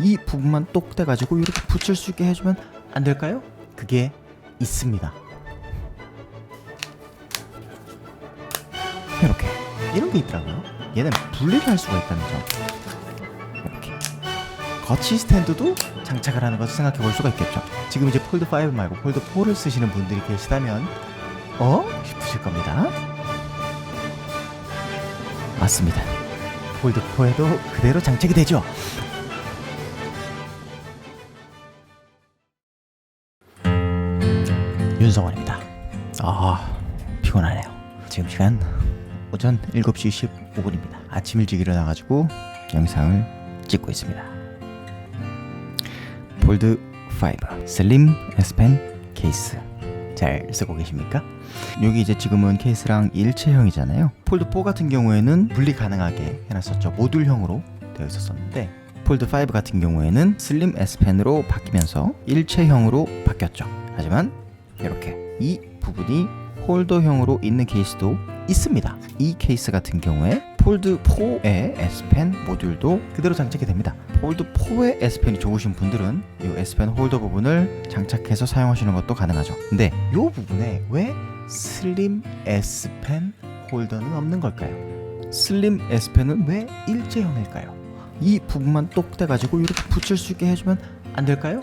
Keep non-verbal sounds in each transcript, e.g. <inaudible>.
이 부분만 똑 떼가지고 이렇게 붙일 수 있게 해주면 안 될까요? 그게 있습니다. 이렇게 이런 게 있더라고요. 얘는 분리를 할 수가 있다는 점. 이렇게 거치 스탠드도 장착을 하는 것을 생각해 볼 수가 있겠죠. 지금 이제 폴드 5 말고 폴드 4를 쓰시는 분들이 계시다면 어? 싶으실 겁니다. 맞습니다. 폴드 4에도 그대로 장착이 되죠. 윤성원입니다. 아 피곤하네요. 지금 시간 오전 7시 15분입니다. 아침 일찍 일어나가지고 영상을 찍고 있습니다. 폴드 5 슬림 S펜 케이스 잘 쓰고 계십니까? 여기 이제 지금은 케이스랑 일체형이잖아요. 폴드 4 같은 경우에는 분리 가능하게 해놨었죠. 모듈형으로 되어 있었었는데 폴드 5 같은 경우에는 슬림 S펜으로 바뀌면서 일체형으로 바뀌었죠. 하지만 이렇게 이 부분이 홀더형으로 있는 케이스도 있습니다. 이 케이스 같은 경우에 폴드 4의 S펜 모듈도 그대로 장착이 됩니다. 폴드 4의 S펜이 좋으신 분들은 이 S펜 홀더 부분을 장착해서 사용하시는 것도 가능하죠. 근데 이 부분에 왜 슬림 S펜 홀더는 없는 걸까요? 슬림 S펜은 왜 일체형일까요? 이 부분만 똑 떼가지고 이렇게 붙일 수 있게 해주면 안 될까요?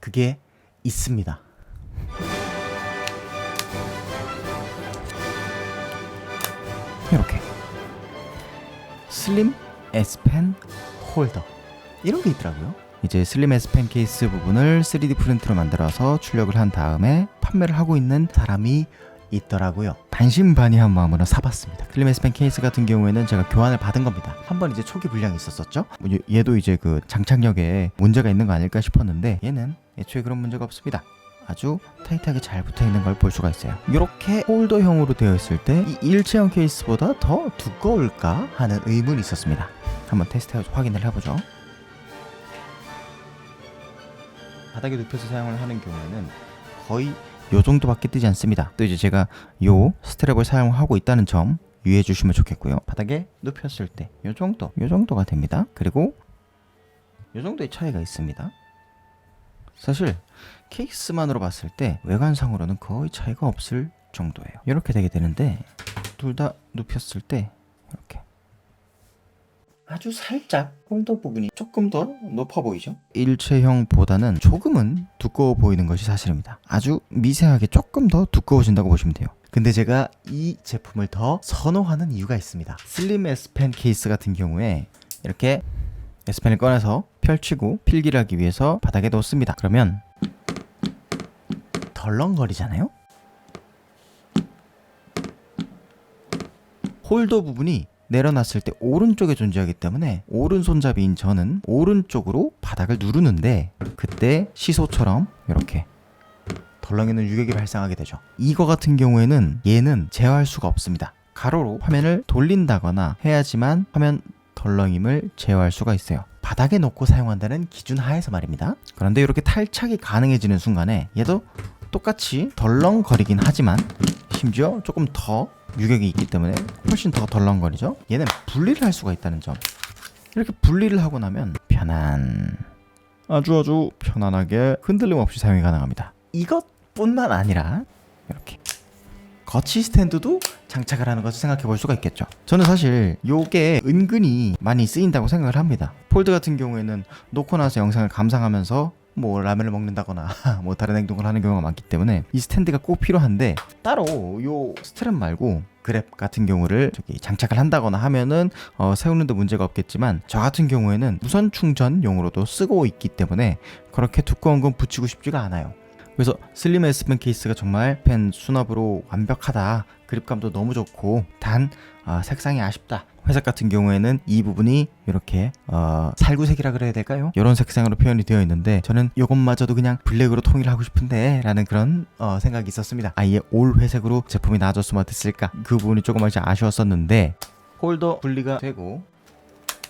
그게 있습니다. 슬림 S펜 홀더 이런 게 있더라고요. 이제 슬림 S펜 케이스 부분을 3D 프린트로 만들어서 출력을 한 다음에 판매를 하고 있는 사람이 있더라고요. 반신반의한 마음으로 사봤습니다. 슬림 S펜 케이스 같은 경우에는 제가 교환을 받은 겁니다. 한 번 이제 초기 불량이 있었었죠. 뭐 얘- 얘도 이제 그 장착력에 문제가 있는 거 아닐까 싶었는데 얘는 애초에 그런 문제가 없습니다. 아주 타이트하게 잘 붙어 있는 걸 볼 수가 있어요. 이렇게 홀더형으로 되어 있을 때 이 일체형 케이스보다 더 두꺼울까 하는 의문이 있었습니다. 한번 테스트해 확인을 해보죠. 바닥에 눕혀서 사용을 하는 경우에는 거의 요 정도밖에 뜨지 않습니다. 또 이제 제가 요 스트랩을 사용하고 있다는 점 유의해 주시면 좋겠고요. 바닥에 눕혔을 때 요 정도, 요 정도가 됩니다. 그리고 요 정도의 차이가 있습니다. 사실 케이스만으로 봤을 때 외관상으로는 거의 차이가 없을 정도예요. 이렇게 되게 되는데 둘 다 눕혔을 때 이렇게 아주 살짝 홀더 부분이 조금 더 높아 보이죠? 일체형보다는 조금은 두꺼워 보이는 것이 사실입니다. 아주 미세하게 조금 더 두꺼워진다고 보시면 돼요. 근데 제가 이 제품을 더 선호하는 이유가 있습니다. 슬림 S펜 케이스 같은 경우에 이렇게 S펜을 꺼내서 펼치고 필기를 하기 위해서 바닥에 놓습니다. 그러면 덜렁거리잖아요? 홀더 부분이 내려놨을 때 오른쪽에 존재하기 때문에 오른손잡이인 저는 오른쪽으로 바닥을 누르는데 그때 시소처럼 이렇게 덜렁이는 유격이 발생하게 되죠. 이거 같은 경우에는 얘는 제어할 수가 없습니다. 가로로 화면을 돌린다거나 해야지만 화면 덜렁임을 제어할 수가 있어요. 바닥에 놓고 사용한다는 기준 하에서 말입니다. 그런데 이렇게 탈착이 가능해지는 순간에 얘도 똑같이 덜렁거리긴 하지만 심지어 조금 더 유격이 있기 때문에 훨씬 더 덜렁거리죠. 얘는 분리를 할 수가 있다는 점. 이렇게 분리를 하고 나면 편안 아주 아주 편안하게 흔들림 없이 사용이 가능합니다. 이것뿐만 아니라 이렇게 거치 스탠드도 장착을 하는 것을 생각해 볼 수가 있겠죠. 저는 사실 요게 은근히 많이 쓰인다고 생각을 합니다. 폴드 같은 경우에는 놓고 나서 영상을 감상하면서 뭐 라면을 먹는다거나 <laughs> 뭐 다른 행동을 하는 경우가 많기 때문에 이 스탠드가 꼭 필요한데 따로 요 스트랩 말고 그랩 같은 경우를 저기 장착을 한다거나 하면은 어, 세우는데 문제가 없겠지만 저 같은 경우에는 무선 충전용으로도 쓰고 있기 때문에 그렇게 두꺼운 건 붙이고 싶지가 않아요. 그래서 슬림 S펜 케이스가 정말 펜 수납으로 완벽하다. 그립감도 너무 좋고 단 아, 색상이 아쉽다. 회색 같은 경우에는 이 부분이 이렇게 어, 살구색이라 그래야 될까요? 이런 색상으로 표현이 되어 있는데 저는 이것마저도 그냥 블랙으로 통일하고 싶은데 라는 그런 어, 생각이 있었습니다. 아예 올 회색으로 제품이 나와줬으면 어땠을까? 그 부분이 조금 아쉬웠었는데 홀더 분리가 되고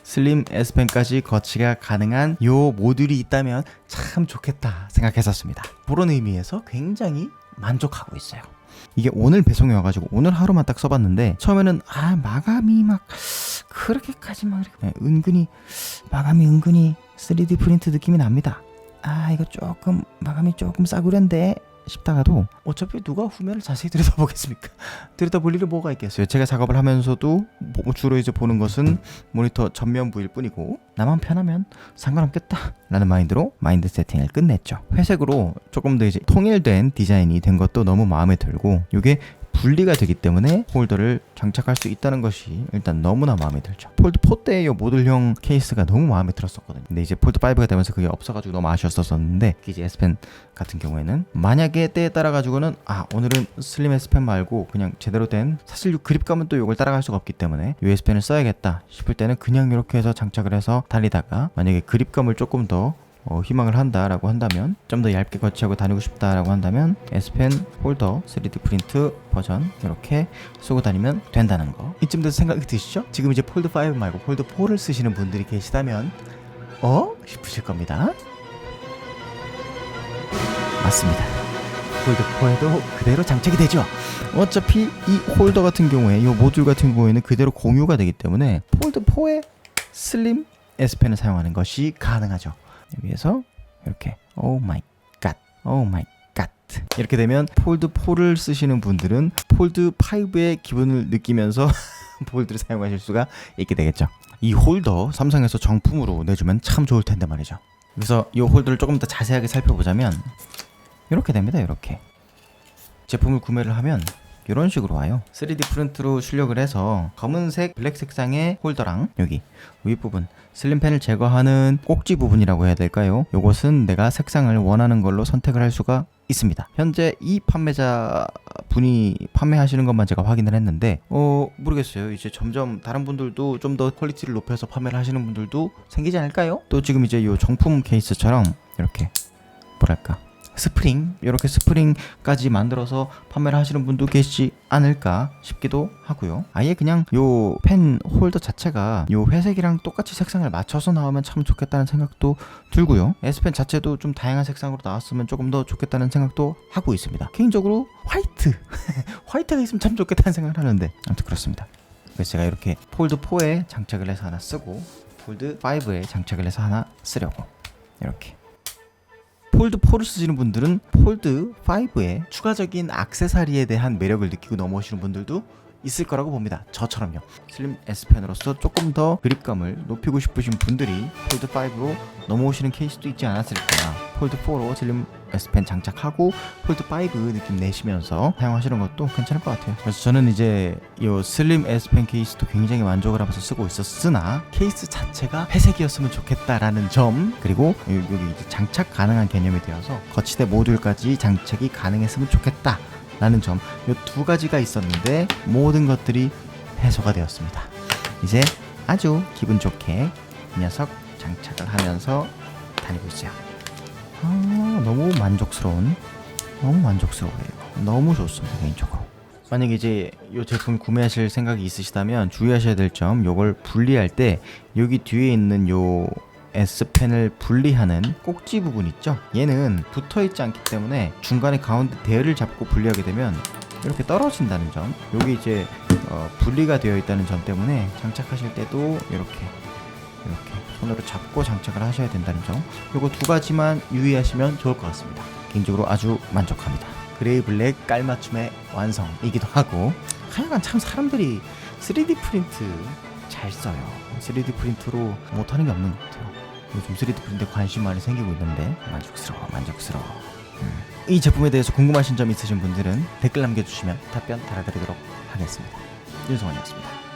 슬림 S펜까지 거치가 가능한 요 모듈이 있다면 참 좋겠다 생각했었습니다. 그런 의미에서 굉장히 만족하고 있어요. 이게 오늘 배송이 와가지고 오늘 하루만 딱 써봤는데 처음에는 아 마감이 막 그렇게까지 막 이렇게 네, 은근히 마감이 은근히 3D 프린트 느낌이 납니다. 아 이거 조금 마감이 조금 싸구려인데 싶다가도 어차피 누가 후면을 자세히 들여다보겠습니까? <laughs> 들여다볼 일이 뭐가 있겠어요. 제가 작업을 하면서도 뭐 주로 이제 보는 것은 모니터 전면부일 뿐이고 나만 편하면 상관없겠다 라는 마인드로 마인드 세팅을 끝냈죠. 회색으로 조금 더 이제 통일된 디자인이 된 것도 너무 마음에 들고 이게 분리가 되기 때문에 홀더를 장착할 수 있다는 것이 일단 너무나 마음에 들죠. 폴드 4 때의 이 모듈형 케이스가 너무 마음에 들었었거든요. 근데 이제 폴드 5가 되면서 그게 없어가지고 너무 아쉬웠었는데 이제 S 펜 같은 경우에는 만약에 때에 따라 가지고는 아 오늘은 슬림 S 펜 말고 그냥 제대로 된 사실 이 그립감은 또 이걸 따라갈 수가 없기 때문에 이 S 펜을 써야겠다 싶을 때는 그냥 이렇게 해서 장착을 해서 달리다가 만약에 그립감을 조금 더 어, 희망을 한다라고 한다면 좀 더 얇게 거치하고 다니고 싶다라고 한다면 S펜 홀더 3D 프린트 버전 이렇게 쓰고 다니면 된다는 거. 이쯤 돼서 생각이 드시죠? 지금 이제 폴드 5 말고 폴드 4를 쓰시는 분들이 계시다면 어? 싶으실 겁니다. 맞습니다. 폴드 4에도 그대로 장착이 되죠? 어차피 이 홀더 같은 경우에 이 모듈 같은 경우에는 그대로 공유가 되기 때문에 폴드 4에 슬림 S펜을 사용하는 것이 가능하죠 여기에서 이렇게 오 마이 갓, 오 마이 갓 이렇게 되면 폴드 4를 쓰시는 분들은 폴드 5의 기분을 느끼면서 <laughs> 폴드를 사용하실 수가 있게 되겠죠. 이 홀더 삼성에서 정품으로 내주면 참 좋을 텐데 말이죠. 그래서 이 홀더를 조금 더 자세하게 살펴보자면 이렇게 됩니다. 이렇게 제품을 구매를 하면 이런 식으로 와요. 3D 프린트로 출력을 해서 검은색 블랙 색상의 홀더랑 여기 윗부분 슬림펜을 제거하는 꼭지 부분이라고 해야 될까요? 요것은 내가 색상을 원하는 걸로 선택을 할 수가 있습니다. 현재 이 판매자 분이 판매하시는 것만 제가 확인을 했는데 어 모르겠어요. 이제 점점 다른 분들도 좀 더 퀄리티를 높여서 판매를 하시는 분들도 생기지 않을까요? 또 지금 이제 요 정품 케이스처럼 이렇게 뭐랄까 스프링 이렇게 스프링까지 만들어서 판매를 하시는 분도 계시지 않을까 싶기도 하고요. 아예 그냥 요 펜 홀더 자체가 요 회색이랑 똑같이 색상을 맞춰서 나오면 참 좋겠다는 생각도 들고요. S펜 자체도 좀 다양한 색상으로 나왔으면 조금 더 좋겠다는 생각도 하고 있습니다. 개인적으로 화이트 <laughs> 화이트가 있으면 참 좋겠다는 생각을 하는데 아무튼 그렇습니다. 그래서 제가 이렇게 폴드 4에 장착을 해서 하나 쓰고 폴드 5에 장착을 해서 하나 쓰려고 이렇게 폴드 4를 쓰시는 분들은 폴드 5에 추가적인 악세사리에 대한 매력을 느끼고 넘어오시는 분들도 있을 거라고 봅니다. 저처럼요. 슬림 S펜으로서 조금 더 그립감을 높이고 싶으신 분들이 폴드 5로 넘어오시는 케이스도 있지 않았을까. 폴드 4로 슬림 S펜 장착하고 폴드 5 느낌 내시면서 사용하시는 것도 괜찮을 것 같아요. 그래서 저는 이제 이 슬림 S펜 케이스도 굉장히 만족을 하면서 쓰고 있었으나 케이스 자체가 회색이었으면 좋겠다라는 점 그리고 여기 장착 가능한 개념이 되어서 거치대 모듈까지 장착이 가능했으면 좋겠다. 라는 점, 이 두 가지가 있었는데 모든 것들이 해소가 되었습니다. 이제 아주 기분 좋게 이 녀석 장착을 하면서 다니고 있어요. 아, 너무 만족스러운, 너무 만족스러워요. 너무 좋습니다 개인적으로. 만약에 이제 이 제품 구매하실 생각이 있으시다면 주의하셔야 될 점, 요걸 분리할 때 여기 뒤에 있는 요 S펜을 분리하는 꼭지 부분 있죠? 얘는 붙어 있지 않기 때문에 중간에 가운데 대를 잡고 분리하게 되면 이렇게 떨어진다는 점. 여기 이제 어, 분리가 되어 있다는 점 때문에 장착하실 때도 이렇게 이렇게 손으로 잡고 장착을 하셔야 된다는 점. 요거 두 가지만 유의하시면 좋을 것 같습니다. 개인적으로 아주 만족합니다. 그레이 블랙 깔맞춤의 완성이기도 하고 하여간 참 사람들이 3D 프린트 잘 써요. 3D 프린트로 못하는 게 없는 것 같아요. 요즘 3D 프린트에 관심 많이 생기고 있는데 만족스러워, 만족스러워. 음. 이 제품에 대해서 궁금하신 점 있으신 분들은 댓글 남겨주시면 답변 달아드리도록 하겠습니다. 윤성원이었습니다.